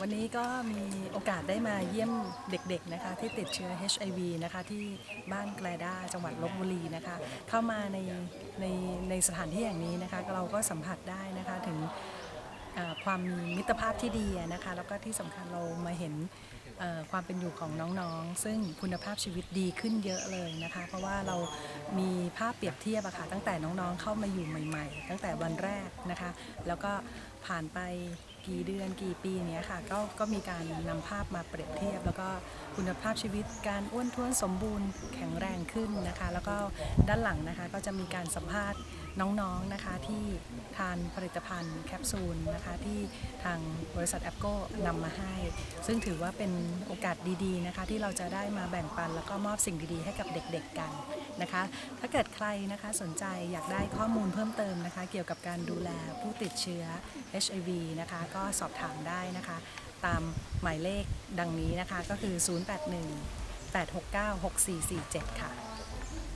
วันนี้ก็มีโอกาสได้มาเยี่ยมเด็กๆนะคะที่ติดเชื้อ HIV นะคะที่บ้านแกลด้าจังหวัดลบบุรีนะคะ เข้ามาในในในสถานที่อย่างนี้นะคะเราก็สัมผัสได้นะคะถึงความมีมิตรภาพที่ดีนะคะแล้วก็ที่สำคัญเรามาเห็นความเป็นอยู่ของน้องๆ ซึ่งคุณภาพชีวิตดีขึ้นเยอะเลยนะคะ เพราะว่าเรามีภาพเปรียบเทียบอะค่ะตั้งแต่น้องๆเข้ามาอยู่ใหม่ ๆ ตั้งแต่วันแรกนะคะ แล้วก็ผ่านไป กี่เดือนกี่ปีเนี้ยค่ะก็ก็มีการนำภาพมาเปรียบเทียบ แล้วก็คุณภาพชีวิตการอ้วนท้วนสมบูรณ์แข็งแรงขึ้นนะคะ แล้วก็ด้านหลังนะคะก็จะมีการสัมภาษณ์น้องๆนะคะที่ทานผลิตภัณฑ์แคปซูลนะคะที่ทางบริษัทแอปโก้นำมาให้ ซึ่งถือว่าเป็นโอกาสดีๆนะคะที่เราจะได้มาแบ่งปัน แล้วก็มอบสิ่งดีๆ ให้กับเด็กๆกันนะคะ ถ้าเกิดใครนะคะสนใจอยากได้ข้อมูลเพิ่มเติมนะคะ เกี่ยวกับการดูแลผู้ติดเชื้อ HIV นะคะก็สอบถามได้นะคะ ตามหมายเลขดังนี้นะคะก็คือ 081 869 6447 ค่ะ